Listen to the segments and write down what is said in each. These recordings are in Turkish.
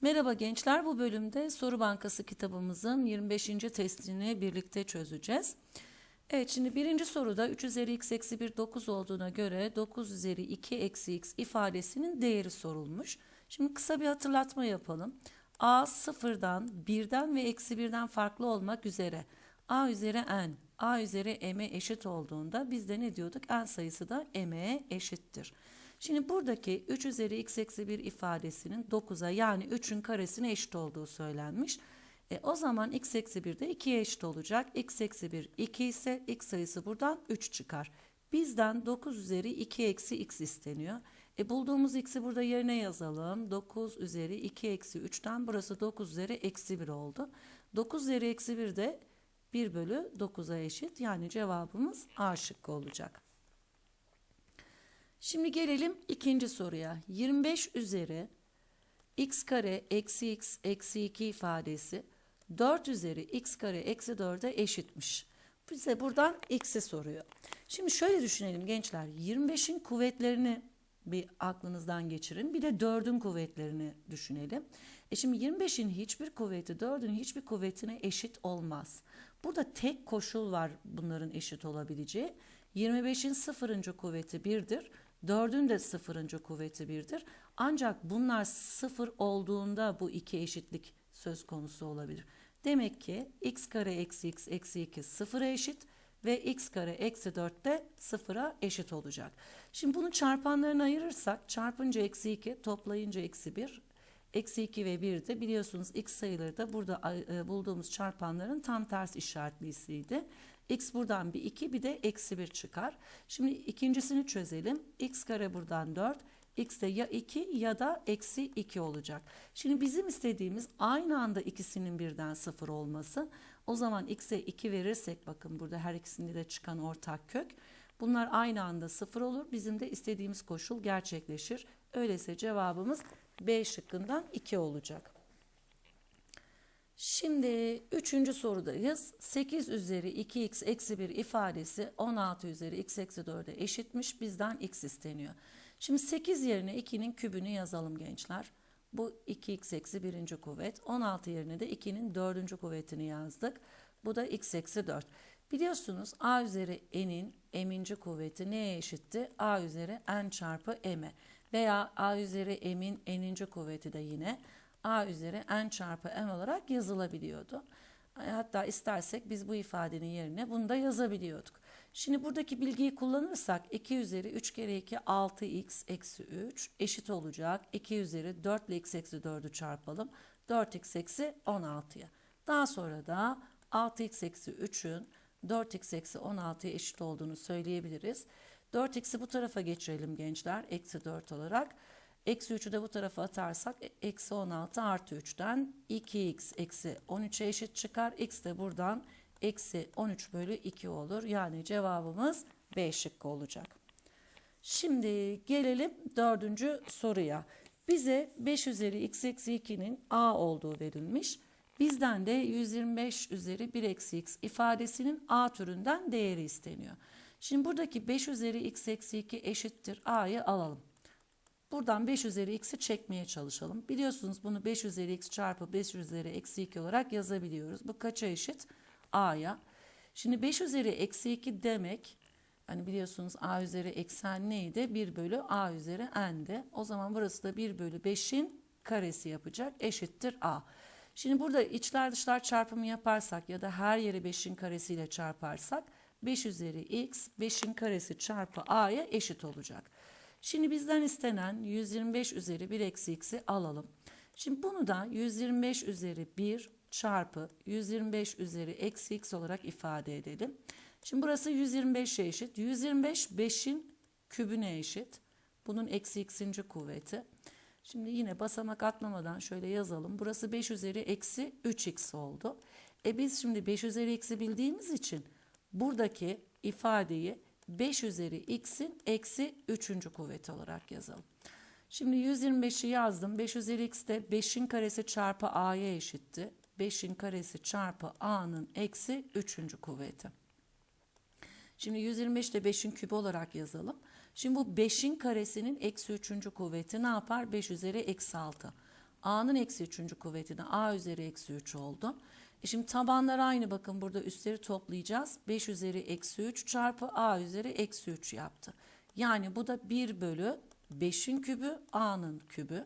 Merhaba gençler, bu bölümde Soru Bankası kitabımızın 25. testini birlikte çözeceğiz. Evet, şimdi birinci soruda 3 üzeri x eksi 1 9 olduğuna göre 9 üzeri 2 eksi x ifadesinin değeri sorulmuş. Şimdi kısa bir hatırlatma yapalım. a sıfırdan, birden ve eksi birden farklı olmak üzere a üzeri n, a üzeri m'e eşit olduğunda biz de ne diyorduk? n sayısı da m'e eşittir. Şimdi buradaki 3 üzeri x eksi 1 ifadesinin 9'a yani 3'ün karesine eşit olduğu söylenmiş. E, o zaman x eksi 1 de 2'ye eşit olacak. x eksi 1 2 ise x sayısı buradan 3 çıkar. Bizden 9 üzeri 2 eksi x isteniyor. E, bulduğumuz x'i burada yerine yazalım. 9 üzeri 2 eksi 3'ten burası 9 üzeri eksi 1 oldu. 9 üzeri eksi 1 de 1 bölü 9'a eşit. Yani cevabımız A şıkkı olacak. Şimdi gelelim ikinci soruya. 25 üzeri x kare eksi x eksi 2 ifadesi 4 üzeri x kare eksi 4'e eşitmiş. Bize buradan x'i soruyor. Şimdi şöyle düşünelim gençler. 25'in kuvvetlerini bir aklınızdan geçirin. Bir de 4'ün kuvvetlerini düşünelim. E şimdi 25'in hiçbir kuvveti 4'ün hiçbir kuvvetine eşit olmaz. Burada tek koşul var bunların eşit olabileceği. 25'in sıfırıncı kuvveti 1'dir. 4'ün de sıfırıncı kuvveti 1'dir. Ancak bunlar sıfır olduğunda bu iki eşitlik söz konusu olabilir. Demek ki x kare eksi x eksi 2 sıfıra eşit ve x kare eksi 4 de sıfıra eşit olacak. Şimdi bunu çarpanlarına ayırırsak çarpınca eksi 2 toplayınca eksi 1 Eksi 2 ve 1 de biliyorsunuz x sayıları da burada e, bulduğumuz çarpanların tam ters işaretlisiydi. X buradan bir 2 bir de eksi 1 çıkar. Şimdi ikincisini çözelim. x kare buradan 4. x de ya 2 ya da eksi 2 olacak. Şimdi bizim istediğimiz aynı anda ikisinin birden 0 olması. O zaman x'e 2 verirsek bakın burada her ikisinde de çıkan ortak kök. Bunlar aynı anda 0 olur. Bizim de istediğimiz koşul gerçekleşir. Öyleyse cevabımız B şıkkından 2 olacak. Şimdi üçüncü sorudayız. 8 üzeri 2x eksi 1 ifadesi 16 üzeri x eksi 4'e eşitmiş. Bizden x isteniyor. Şimdi 8 yerine 2'nin kübünü yazalım gençler. Bu 2x eksi 1. kuvvet. 16 yerine de 2'nin 4. kuvvetini yazdık. Bu da x eksi 4. Biliyorsunuz a üzeri n'in m'inci kuvveti neye eşitti? a üzeri n çarpı m'e veya a üzeri m'in n'inci kuvveti de yine a üzeri n çarpı m olarak yazılabiliyordu. Hatta istersek biz bu ifadenin yerine bunu da yazabiliyorduk. Şimdi buradaki bilgiyi kullanırsak 2 üzeri 3 kere 2 6x eksi 3 eşit olacak. 2 üzeri 4 ile x eksi 4'ü çarpalım. 4x eksi 16'ya. Daha sonra da 6x eksi 3'ün 4x eksi 16'ya eşit olduğunu söyleyebiliriz. 4x'i bu tarafa geçirelim gençler. Eksi 4 olarak. Eksi 3'ü de bu tarafa atarsak e, eksi 16 artı 3'ten 2x eksi 13'e eşit çıkar. x de buradan eksi 13 bölü 2 olur. Yani cevabımız B şıkkı olacak. Şimdi gelelim dördüncü soruya. Bize 5 üzeri x eksi 2'nin a olduğu verilmiş. Bizden de 125 üzeri 1 eksi x ifadesinin a türünden değeri isteniyor. Şimdi buradaki 5 üzeri x eksi 2 eşittir a'yı alalım. Buradan 5 üzeri x'i çekmeye çalışalım. Biliyorsunuz bunu 5 üzeri x çarpı 5 üzeri eksi 2 olarak yazabiliyoruz. Bu kaça eşit? a'ya. Şimdi 5 üzeri eksi 2 demek hani biliyorsunuz a üzeri eksen neydi? 1 bölü a üzeri n'di. O zaman burası da 1 bölü 5'in karesi yapacak. Eşittir a. Şimdi burada içler dışlar çarpımı yaparsak ya da her yeri 5'in karesiyle çarparsak 5 üzeri x 5'in karesi çarpı a'ya eşit olacak. Şimdi bizden istenen 125 üzeri 1 eksi x'i alalım. Şimdi bunu da 125 üzeri 1 çarpı 125 üzeri eksi x olarak ifade edelim. Şimdi burası 125'e eşit. 125 5'in kübüne eşit. Bunun eksi x'inci kuvveti. Şimdi yine basamak atlamadan şöyle yazalım. Burası 5 üzeri eksi 3x oldu. E biz şimdi 5 üzeri eksi bildiğimiz için buradaki ifadeyi 5 üzeri x'in eksi 3. kuvveti olarak yazalım. Şimdi 125'i yazdım. 5 üzeri x de 5'in karesi çarpı a'ya eşitti. 5'in karesi çarpı a'nın eksi 3. kuvveti. Şimdi 125 de 5'in kübü olarak yazalım. Şimdi bu 5'in karesinin eksi 3. kuvveti ne yapar? 5 üzeri eksi 6. A'nın eksi üçüncü kuvveti de A üzeri eksi 3 oldu. E şimdi tabanlar aynı bakın burada üstleri toplayacağız. 5 üzeri eksi 3 çarpı A üzeri eksi 3 yaptı. Yani bu da 1 bölü 5'in kübü A'nın kübü.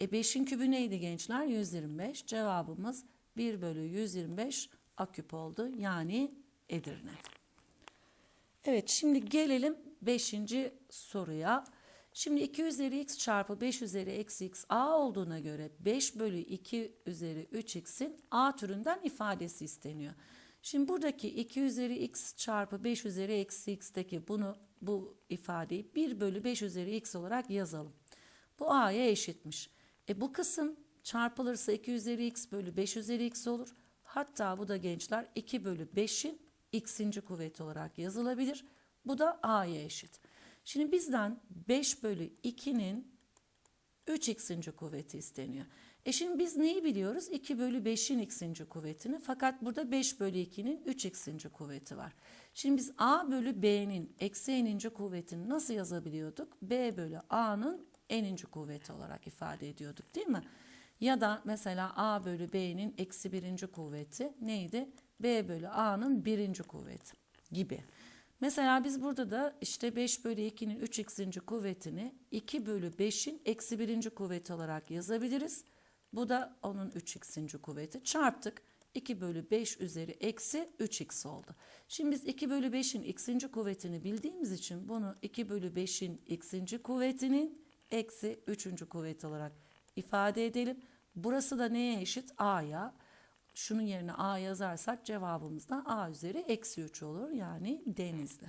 E 5'in kübü neydi gençler? 125. Cevabımız 1 bölü 125 A küp oldu. Yani Edirne. Evet şimdi gelelim 5. soruya. Şimdi 2 üzeri x çarpı 5 üzeri eksi x a olduğuna göre 5 bölü 2 üzeri 3x'in a türünden ifadesi isteniyor. Şimdi buradaki 2 üzeri x çarpı 5 üzeri eksi x'teki bunu bu ifadeyi 1 bölü 5 üzeri x olarak yazalım. Bu a'ya eşitmiş. E bu kısım çarpılırsa 2 üzeri x bölü 5 üzeri x olur. Hatta bu da gençler 2 bölü 5'in x'inci kuvveti olarak yazılabilir. Bu da a'ya eşit. Şimdi bizden 5 bölü 2'nin 3x'inci kuvveti isteniyor. E şimdi biz neyi biliyoruz? 2 bölü 5'in x'inci kuvvetini. Fakat burada 5 bölü 2'nin 3x'inci kuvveti var. Şimdi biz a bölü b'nin eksi n'inci kuvvetini nasıl yazabiliyorduk? b bölü a'nın n'inci kuvveti olarak ifade ediyorduk değil mi? Ya da mesela a bölü b'nin eksi birinci kuvveti neydi? b bölü a'nın birinci kuvveti gibi. Mesela biz burada da işte 5 bölü 2'nin 3x'inci kuvvetini 2 bölü 5'in eksi birinci kuvveti olarak yazabiliriz. Bu da onun 3x'inci kuvveti. Çarptık. 2 bölü 5 üzeri eksi 3x oldu. Şimdi biz 2 bölü 5'in x'inci kuvvetini bildiğimiz için bunu 2 bölü 5'in x'inci kuvvetinin eksi 3. kuvveti olarak ifade edelim. Burası da neye eşit? A'ya. Şunun yerine A yazarsak cevabımız da A üzeri eksi 3 olur. Yani denizli.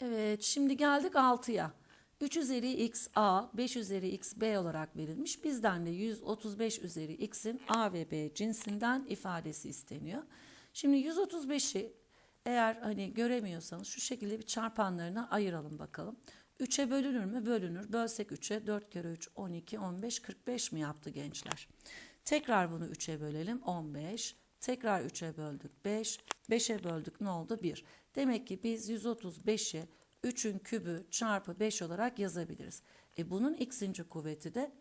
Evet şimdi geldik 6'ya. 3 üzeri x a, 5 üzeri x b olarak verilmiş. Bizden de 135 üzeri x'in a ve b cinsinden ifadesi isteniyor. Şimdi 135'i eğer hani göremiyorsanız şu şekilde bir çarpanlarına ayıralım bakalım. 3'e bölünür mü? Bölünür. Bölsek 3'e 4 kere 3 12, 15, 45 mi yaptı gençler? Tekrar bunu 3'e bölelim 15. Tekrar 3'e böldük 5. 5'e böldük ne oldu? 1. Demek ki biz 135'i 3'ün kübü çarpı 5 olarak yazabiliriz. E bunun x'inci kuvveti de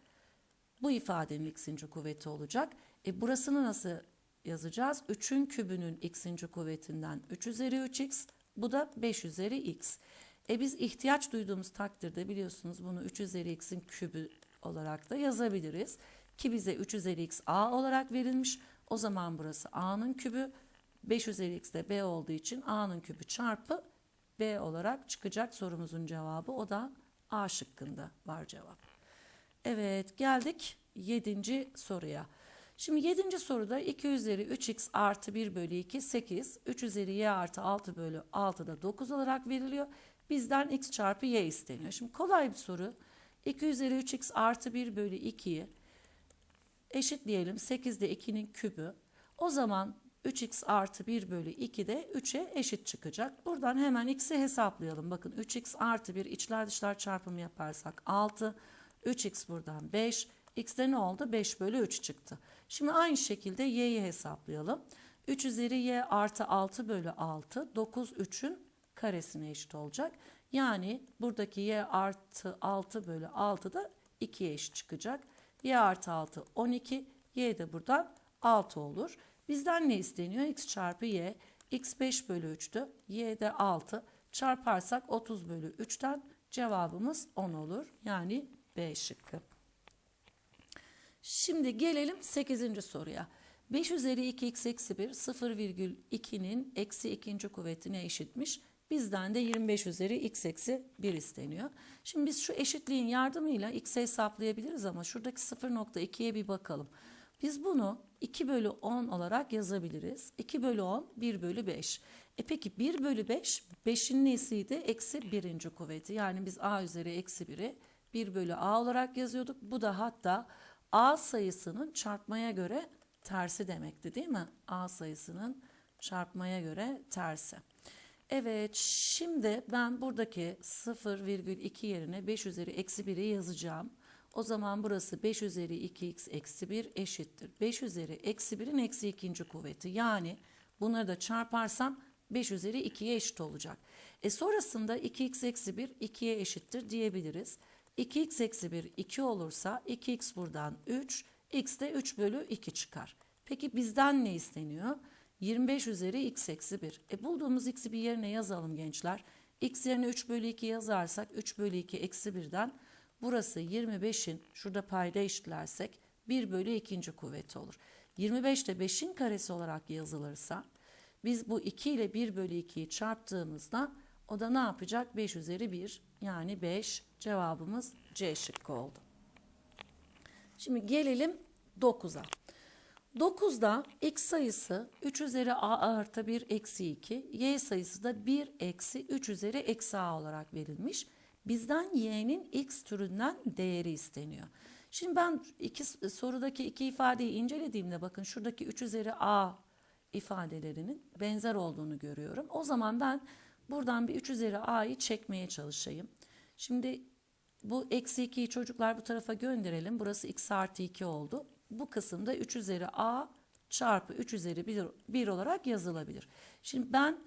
bu ifadenin x'inci kuvveti olacak. E burasını nasıl yazacağız? 3'ün kübünün x'inci kuvvetinden 3 üzeri 3x. Bu da 5 üzeri x. E biz ihtiyaç duyduğumuz takdirde biliyorsunuz bunu 3 üzeri x'in kübü olarak da yazabiliriz. Ki bize 3 üzeri x a olarak verilmiş. O zaman burası a'nın kübü. 5 üzeri x de b olduğu için a'nın kübü çarpı b olarak çıkacak sorumuzun cevabı. O da a şıkkında var cevap. Evet geldik 7. soruya. Şimdi 7. soruda 2 üzeri 3x artı 1 bölü 2 8. 3 üzeri y artı 6 bölü 6 da 9 olarak veriliyor. Bizden x çarpı y isteniyor. Şimdi kolay bir soru. 2 üzeri 3x artı 1 bölü 2'yi eşitleyelim 8 de 2'nin kübü. O zaman 3x artı 1 bölü 2 de 3'e eşit çıkacak. Buradan hemen x'i hesaplayalım. Bakın 3x artı 1 içler dışlar çarpımı yaparsak 6. 3x buradan 5. x'de ne oldu? 5 bölü 3 çıktı. Şimdi aynı şekilde y'yi hesaplayalım. 3 üzeri y artı 6 bölü 6. 9 3'ün karesine eşit olacak. Yani buradaki y artı 6 bölü 6 da 2'ye eşit çıkacak. Y artı 6 12. y de buradan 6 olur. Bizden ne isteniyor? x çarpı y. x 5 bölü 3'tü. y de 6. Çarparsak 30 bölü 3'ten cevabımız 10 olur. Yani B şıkkı. Şimdi gelelim 8. soruya. 5 üzeri 2x eksi 1 0,2'nin eksi ikinci kuvvetine eşitmiş. Bizden de 25 üzeri x eksi 1 isteniyor. Şimdi biz şu eşitliğin yardımıyla x'i hesaplayabiliriz ama şuradaki 0.2'ye bir bakalım. Biz bunu 2 bölü 10 olarak yazabiliriz. 2 bölü 10 1 bölü 5. E peki 1 bölü 5 5'in nesiydi? Eksi birinci kuvveti. Yani biz a üzeri eksi 1'i 1 bölü a olarak yazıyorduk. Bu da hatta a sayısının çarpmaya göre tersi demekti değil mi? a sayısının çarpmaya göre tersi. Evet şimdi ben buradaki 0,2 yerine 5 üzeri eksi 1'i yazacağım. O zaman burası 5 üzeri 2x eksi 1 eşittir. 5 üzeri eksi 1'in eksi ikinci kuvveti. Yani bunları da çarparsam 5 üzeri 2'ye eşit olacak. E sonrasında 2x eksi 1 2'ye eşittir diyebiliriz. 2x eksi 1 2 olursa 2x buradan 3, x de 3 bölü 2 çıkar. Peki bizden ne isteniyor? 25 üzeri x eksi 1. E bulduğumuz x'i bir yerine yazalım gençler. x yerine 3 bölü 2 yazarsak 3 bölü 2 eksi 1'den burası 25'in şurada payda eşitlersek 1 bölü 2. kuvveti olur. 25 de 5'in karesi olarak yazılırsa biz bu 2 ile 1 bölü 2'yi çarptığımızda o da ne yapacak? 5 üzeri 1 yani 5 cevabımız C şıkkı oldu. Şimdi gelelim 9'a. 9'da x sayısı 3 üzeri a artı 1 eksi 2, y sayısı da 1 eksi 3 üzeri eksi a olarak verilmiş. Bizden y'nin x türünden değeri isteniyor. Şimdi ben iki sorudaki iki ifadeyi incelediğimde bakın şuradaki 3 üzeri a ifadelerinin benzer olduğunu görüyorum. O zaman ben buradan bir 3 üzeri a'yı çekmeye çalışayım. Şimdi bu eksi 2'yi çocuklar bu tarafa gönderelim. Burası x artı 2 oldu. Bu kısımda 3 üzeri a çarpı 3 üzeri 1, 1 olarak yazılabilir. Şimdi ben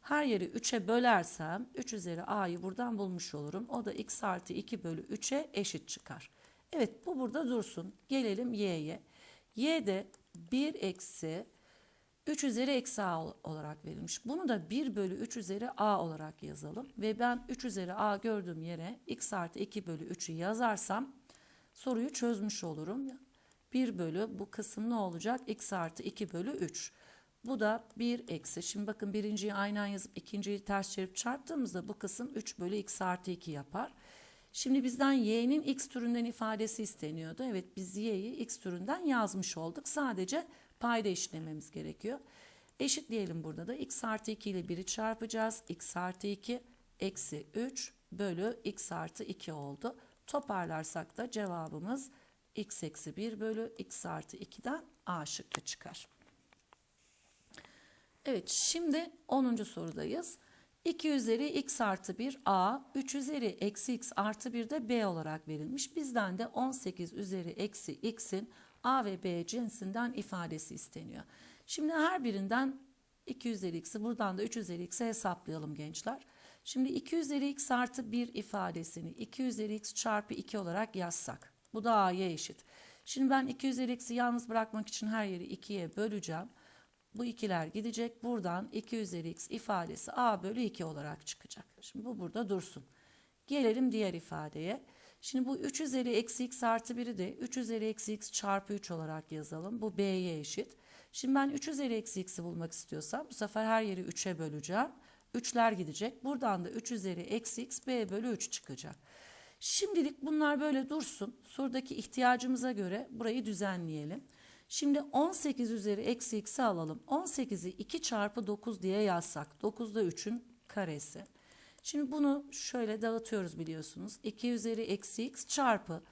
her yeri 3'e bölersem 3 üzeri a'yı buradan bulmuş olurum. O da x artı 2 bölü 3'e eşit çıkar. Evet bu burada dursun. Gelelim y'ye. y de 1 eksi 3 üzeri eksi a olarak verilmiş. Bunu da 1 bölü 3 üzeri a olarak yazalım. Ve ben 3 üzeri a gördüğüm yere x artı 2 bölü 3'ü yazarsam soruyu çözmüş olurum. 1 bölü bu kısım ne olacak? x artı 2 bölü 3. Bu da 1 eksi. Şimdi bakın birinciyi aynen yazıp ikinciyi ters çevirip çarptığımızda bu kısım 3 bölü x artı 2 yapar. Şimdi bizden y'nin x türünden ifadesi isteniyordu. Evet biz y'yi x türünden yazmış olduk. Sadece payda eşitlememiz gerekiyor. Eşitleyelim burada da x artı 2 ile 1'i çarpacağız. x artı 2 eksi 3 bölü x artı 2 oldu. Toparlarsak da cevabımız x eksi 1 bölü x artı 2'den a şıkkı çıkar. Evet şimdi 10. sorudayız. 2 üzeri x artı 1 a, 3 üzeri eksi x artı 1 de b olarak verilmiş. Bizden de 18 üzeri eksi x'in a ve b cinsinden ifadesi isteniyor. Şimdi her birinden 2 üzeri x'i buradan da 3 üzeri x'i hesaplayalım gençler. Şimdi 2 üzeri x artı 1 ifadesini 2 üzeri x çarpı 2 olarak yazsak. Bu da a'ya eşit. Şimdi ben 2 üzeri x'i yalnız bırakmak için her yeri 2'ye böleceğim. Bu ikiler gidecek. Buradan 2 üzeri x ifadesi a bölü 2 olarak çıkacak. Şimdi bu burada dursun. Gelelim diğer ifadeye. Şimdi bu 3 üzeri eksi x artı 1'i de 3 üzeri eksi x çarpı 3 olarak yazalım. Bu b'ye eşit. Şimdi ben 3 üzeri eksi x'i bulmak istiyorsam bu sefer her yeri 3'e böleceğim. 3'ler gidecek. Buradan da 3 üzeri eksi x b bölü 3 çıkacak. Şimdilik bunlar böyle dursun. Sorudaki ihtiyacımıza göre burayı düzenleyelim. Şimdi 18 üzeri eksi x'i alalım. 18'i 2 çarpı 9 diye yazsak. 9 da 3'ün karesi. Şimdi bunu şöyle dağıtıyoruz biliyorsunuz. 2 üzeri eksi x çarpı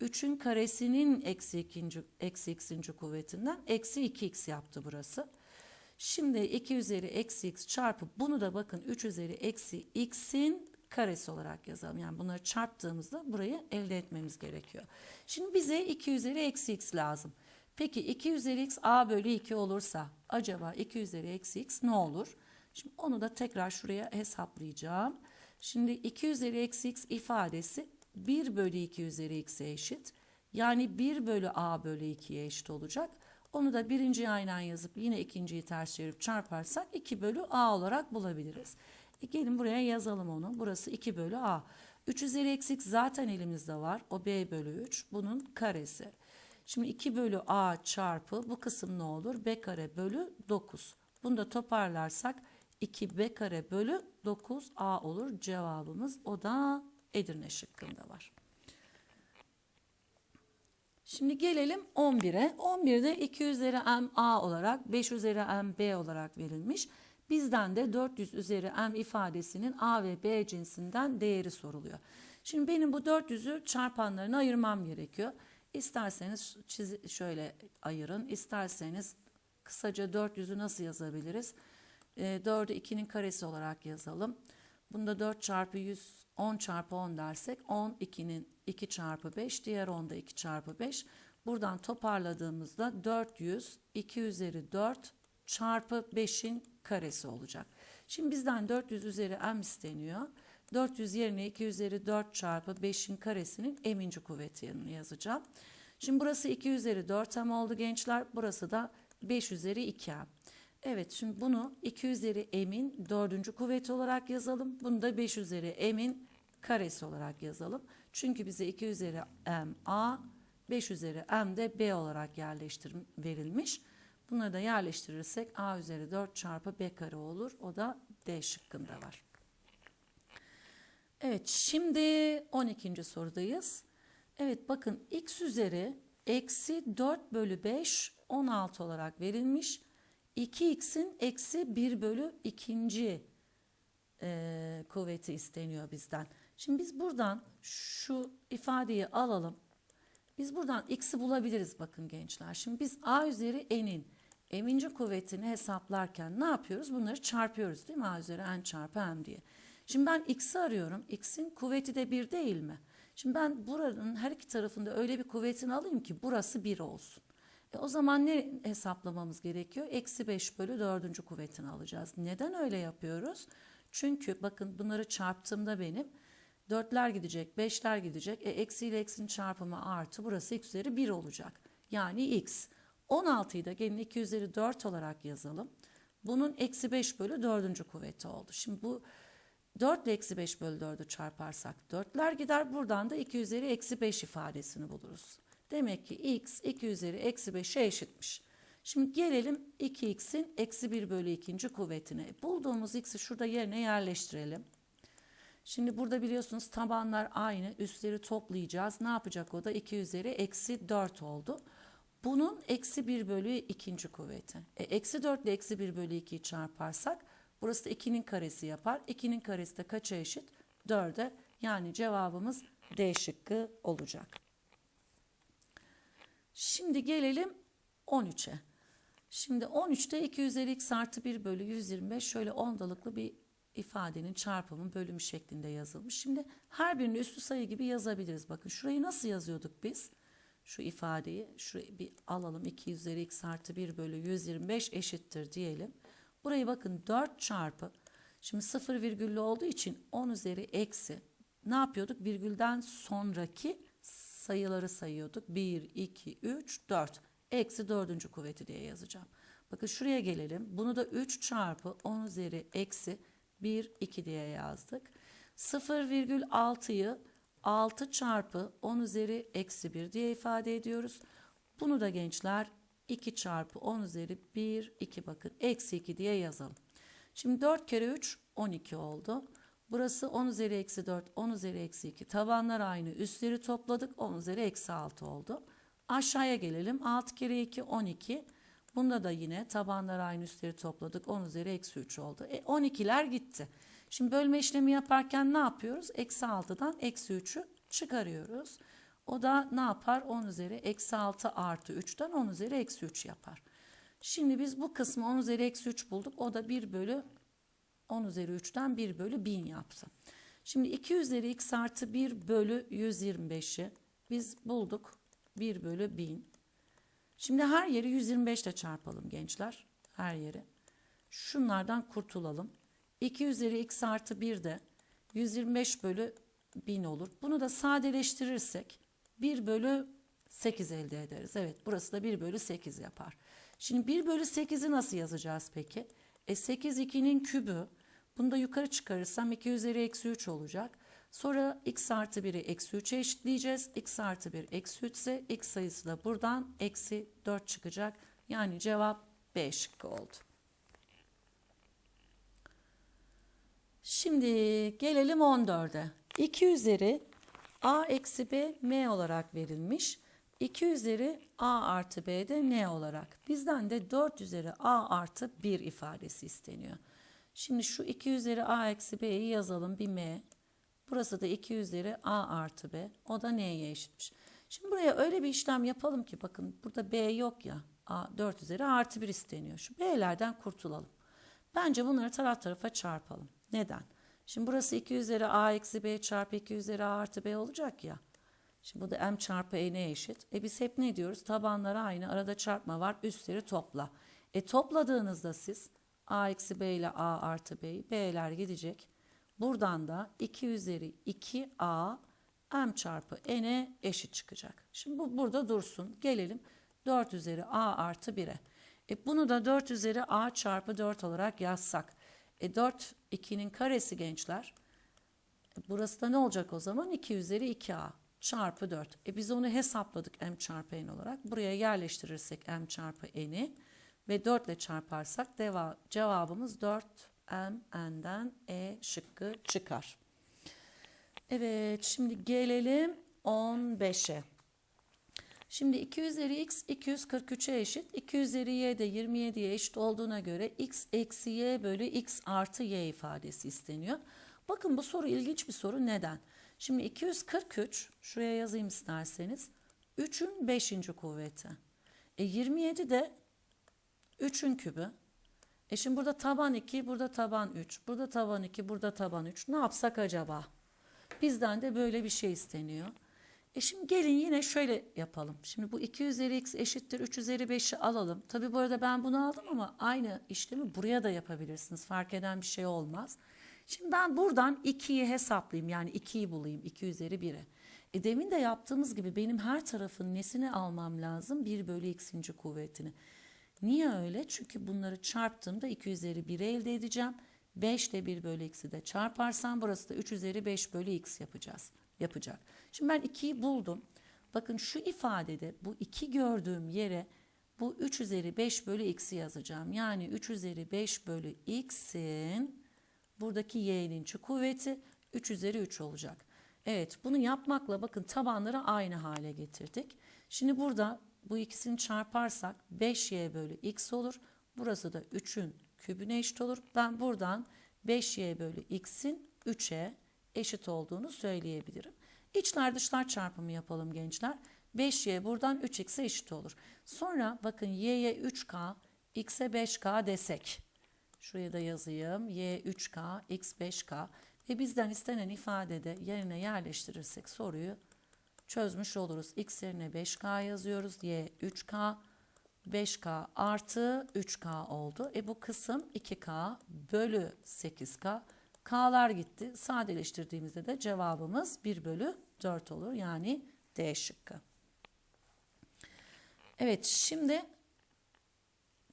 3'ün karesinin eksi, ikinci, eksi x'inci kuvvetinden eksi 2x yaptı burası. Şimdi 2 üzeri eksi x çarpı bunu da bakın 3 üzeri eksi x'in karesi olarak yazalım. Yani bunları çarptığımızda burayı elde etmemiz gerekiyor. Şimdi bize 2 üzeri eksi x lazım. Peki 2 üzeri x a bölü 2 olursa acaba 2 üzeri eksi x ne olur? Şimdi onu da tekrar şuraya hesaplayacağım. Şimdi 2 üzeri eksi x ifadesi 1 bölü 2 üzeri x'e eşit. Yani 1 bölü a bölü 2'ye eşit olacak. Onu da birinci aynen yazıp yine ikinciyi ters çevirip çarparsak 2 bölü a olarak bulabiliriz. E gelin buraya yazalım onu. Burası 2 bölü a. 3 üzeri eksi x zaten elimizde var. O b bölü 3. Bunun karesi. Şimdi 2 bölü a çarpı bu kısım ne olur? b kare bölü 9. Bunu da toparlarsak 2b kare bölü 9a olur cevabımız. O da Edirne şıkkında var. Şimdi gelelim 11'e. 11'de 2 üzeri m a olarak 5 üzeri m b olarak verilmiş. Bizden de 400 üzeri m ifadesinin a ve b cinsinden değeri soruluyor. Şimdi benim bu 400'ü çarpanlarına ayırmam gerekiyor. İsterseniz çiz şöyle ayırın. İsterseniz kısaca 400'ü nasıl yazabiliriz? E, 4'ü 2'nin karesi olarak yazalım. Bunda 4 çarpı 100, 10 çarpı 10 dersek 10 2'nin 2 çarpı 5, diğer 10 da 2 çarpı 5. Buradan toparladığımızda 400, 2 üzeri 4 çarpı 5'in karesi olacak. Şimdi bizden 400 üzeri m isteniyor. 400 yerine 2 üzeri 4 çarpı 5'in karesinin eminci kuvvetini yazacağım. Şimdi burası 2 üzeri 4 m oldu gençler. Burası da 5 üzeri 2 m. Evet şimdi bunu 2 üzeri m'in dördüncü kuvveti olarak yazalım. Bunu da 5 üzeri m'in karesi olarak yazalım. Çünkü bize 2 üzeri m a, 5 üzeri m de b olarak yerleştir verilmiş. Bunları da yerleştirirsek a üzeri 4 çarpı b kare olur. O da d şıkkında var. Evet şimdi 12. sorudayız. Evet bakın x üzeri eksi 4 bölü 5 16 olarak verilmiş. 2x'in eksi 1 bölü ikinci e, kuvveti isteniyor bizden. Şimdi biz buradan şu ifadeyi alalım. Biz buradan x'i bulabiliriz bakın gençler. Şimdi biz a üzeri n'in eminci kuvvetini hesaplarken ne yapıyoruz? Bunları çarpıyoruz değil mi? a üzeri n çarpı m diye. Şimdi ben x'i arıyorum. x'in kuvveti de 1 değil mi? Şimdi ben buranın her iki tarafında öyle bir kuvvetini alayım ki burası 1 olsun. E o zaman ne hesaplamamız gerekiyor? Eksi 5 bölü 4. kuvvetini alacağız. Neden öyle yapıyoruz? Çünkü bakın bunları çarptığımda benim 4'ler gidecek, 5'ler gidecek. E eksi ile eksinin çarpımı artı burası x üzeri 1 olacak. Yani x. 16'yı da gelin 2 üzeri 4 olarak yazalım. Bunun eksi 5 bölü 4. kuvveti oldu. Şimdi bu 4 ile eksi 5 bölü 4'ü çarparsak 4'ler gider. Buradan da 2 üzeri eksi 5 ifadesini buluruz. Demek ki x 2 üzeri eksi 5'e eşitmiş. Şimdi gelelim 2x'in eksi 1 bölü 2. kuvvetine. Bulduğumuz x'i şurada yerine yerleştirelim. Şimdi burada biliyorsunuz tabanlar aynı. Üstleri toplayacağız. Ne yapacak o da? 2 üzeri eksi 4 oldu. Bunun eksi 1 bölü 2. kuvveti. E, eksi 4 ile eksi 1 bölü 2'yi çarparsak burası da 2'nin karesi yapar. 2'nin karesi de kaça eşit? 4'e. Yani cevabımız D şıkkı olacak. Şimdi gelelim 13'e. Şimdi 13'te 2 üzeri x artı 1 bölü 125 şöyle ondalıklı bir ifadenin çarpımı bölümü şeklinde yazılmış. Şimdi her birini üstü sayı gibi yazabiliriz. Bakın şurayı nasıl yazıyorduk biz? Şu ifadeyi şurayı bir alalım. 2 üzeri x artı 1 bölü 125 eşittir diyelim. Burayı bakın 4 çarpı. Şimdi 0 virgüllü olduğu için 10 üzeri eksi. Ne yapıyorduk? Virgülden sonraki sayıları sayıyorduk. 1, 2, 3, 4. Eksi dördüncü kuvveti diye yazacağım. Bakın şuraya gelelim. Bunu da 3 çarpı 10 üzeri eksi 1, 2 diye yazdık. 0,6'yı 6 çarpı 10 üzeri eksi 1 diye ifade ediyoruz. Bunu da gençler 2 çarpı 10 üzeri 1, 2 bakın eksi 2 diye yazalım. Şimdi 4 kere 3 12 oldu. Burası 10 üzeri eksi 4, 10 üzeri eksi 2. Tabanlar aynı. Üstleri topladık. 10 üzeri eksi 6 oldu. Aşağıya gelelim. 6 kere 2, 12. Bunda da yine tabanlar aynı üstleri topladık. 10 üzeri eksi 3 oldu. E 12'ler gitti. Şimdi bölme işlemi yaparken ne yapıyoruz? Eksi 6'dan eksi 3'ü çıkarıyoruz. O da ne yapar? 10 üzeri eksi 6 artı 3'ten 10 üzeri eksi 3 yapar. Şimdi biz bu kısmı 10 üzeri eksi 3 bulduk. O da 1 bölü 10 üzeri 3'ten 1 bölü 1000 yaptı. Şimdi 2 üzeri x artı 1 bölü 125'i biz bulduk. 1 bölü 1000. Şimdi her yeri 125 ile çarpalım gençler. Her yeri. Şunlardan kurtulalım. 2 üzeri x artı 1 de 125 bölü 1000 olur. Bunu da sadeleştirirsek 1 bölü 8 elde ederiz. Evet burası da 1 bölü 8 yapar. Şimdi 1 bölü 8'i nasıl yazacağız peki? E 8 2'nin kübü. Bunu da yukarı çıkarırsam 2 üzeri eksi 3 olacak. Sonra x artı 1'i eksi 3'e eşitleyeceğiz. x artı 1 eksi 3 ise x sayısı da buradan eksi 4 çıkacak. Yani cevap B şıkkı oldu. Şimdi gelelim 14'e. 2 üzeri a eksi b m olarak verilmiş. 2 üzeri a artı b de n olarak. Bizden de 4 üzeri a artı 1 ifadesi isteniyor. Şimdi şu 2 üzeri a eksi b'yi yazalım bir m. Burası da 2 üzeri a artı b. O da n'ye eşitmiş. Şimdi buraya öyle bir işlem yapalım ki bakın burada b yok ya. A 4 üzeri artı 1 isteniyor. Şu b'lerden kurtulalım. Bence bunları taraf tarafa çarpalım. Neden? Şimdi burası 2 üzeri a eksi b çarpı 2 üzeri a artı b olacak ya. Şimdi bu da m çarpı n'e eşit. E biz hep ne diyoruz? Tabanlar aynı. Arada çarpma var. Üstleri topla. E topladığınızda siz a eksi b ile a artı b'yi b'ler gidecek. Buradan da 2 üzeri 2a m çarpı n'e eşit çıkacak. Şimdi bu burada dursun. Gelelim 4 üzeri a artı 1'e. E bunu da 4 üzeri a çarpı 4 olarak yazsak. E 4 2'nin karesi gençler. E burası da ne olacak o zaman? 2 üzeri 2a çarpı 4. E biz onu hesapladık m çarpı n olarak. Buraya yerleştirirsek m çarpı n'i ve 4 ile çarparsak deva, cevabımız 4 m n'den e şıkkı çıkar. Evet şimdi gelelim 15'e. Şimdi 2 üzeri x 243'e eşit. 2 üzeri y de 27'ye eşit olduğuna göre x eksi y bölü x artı y ifadesi isteniyor. Bakın bu soru ilginç bir soru. Neden? Şimdi 243 şuraya yazayım isterseniz. 3'ün 5. kuvveti. E 27 de 3'ün kübü. E şimdi burada taban 2, burada taban 3, burada taban 2, burada taban 3. Ne yapsak acaba? Bizden de böyle bir şey isteniyor. E şimdi gelin yine şöyle yapalım. Şimdi bu 2 üzeri x eşittir 3 üzeri 5'i alalım. Tabi bu arada ben bunu aldım ama aynı işlemi buraya da yapabilirsiniz. Fark eden bir şey olmaz. Şimdi ben buradan 2'yi hesaplayayım. Yani 2'yi bulayım. 2 üzeri 1'e. E demin de yaptığımız gibi benim her tarafın nesini almam lazım? 1 bölü x'inci kuvvetini. Niye öyle? Çünkü bunları çarptığımda 2 üzeri 1'i elde edeceğim. 5 ile 1 bölü x'i de çarparsam burası da 3 üzeri 5 bölü x yapacağız. Yapacak. Şimdi ben 2'yi buldum. Bakın şu ifadede bu 2 gördüğüm yere bu 3 üzeri 5 bölü x'i yazacağım. Yani 3 üzeri 5 bölü x'in buradaki y'nin kuvveti 3 üzeri 3 olacak. Evet bunu yapmakla bakın tabanları aynı hale getirdik. Şimdi burada bu ikisini çarparsak 5y bölü x olur. Burası da 3'ün kübüne eşit olur. Ben buradan 5y bölü x'in 3'e eşit olduğunu söyleyebilirim. İçler dışlar çarpımı yapalım gençler. 5y buradan 3x'e eşit olur. Sonra bakın y'ye 3k, x'e 5k desek. Şuraya da yazayım. y 3k, x 5k. Ve bizden istenen ifadede yerine yerleştirirsek soruyu çözmüş oluruz. X yerine 5K yazıyoruz. Y 3K. 5K artı 3K oldu. E bu kısım 2K bölü 8K. K'lar gitti. Sadeleştirdiğimizde de cevabımız 1 bölü 4 olur. Yani D şıkkı. Evet şimdi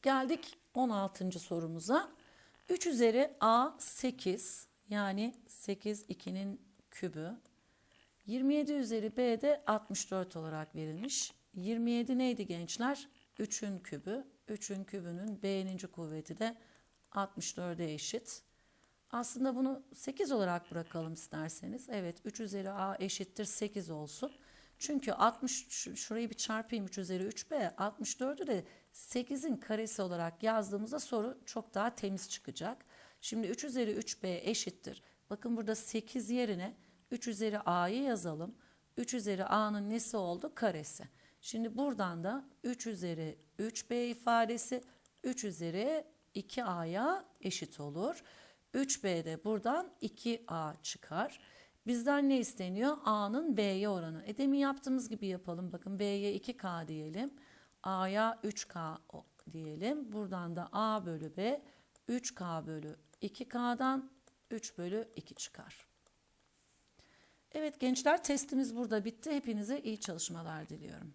geldik 16. sorumuza. 3 üzeri A 8 yani 8 2'nin kübü 27 üzeri B de 64 olarak verilmiş. 27 neydi gençler? 3'ün kübü. 3'ün kübünün B'nin kuvveti de 64'e eşit. Aslında bunu 8 olarak bırakalım isterseniz. Evet 3 üzeri A eşittir 8 olsun. Çünkü 60 şurayı bir çarpayım 3 üzeri 3B 64'ü de 8'in karesi olarak yazdığımızda soru çok daha temiz çıkacak. Şimdi 3 üzeri 3B eşittir. Bakın burada 8 yerine 3 üzeri a'yı yazalım. 3 üzeri a'nın nesi oldu? Karesi. Şimdi buradan da 3 üzeri 3b ifadesi 3 üzeri 2a'ya eşit olur. 3b de buradan 2a çıkar. Bizden ne isteniyor? A'nın B'ye oranı. E demin yaptığımız gibi yapalım. Bakın B'ye 2K diyelim. A'ya 3K diyelim. Buradan da A bölü B 3K bölü 2K'dan 3 bölü 2 çıkar. Evet gençler testimiz burada bitti. Hepinize iyi çalışmalar diliyorum.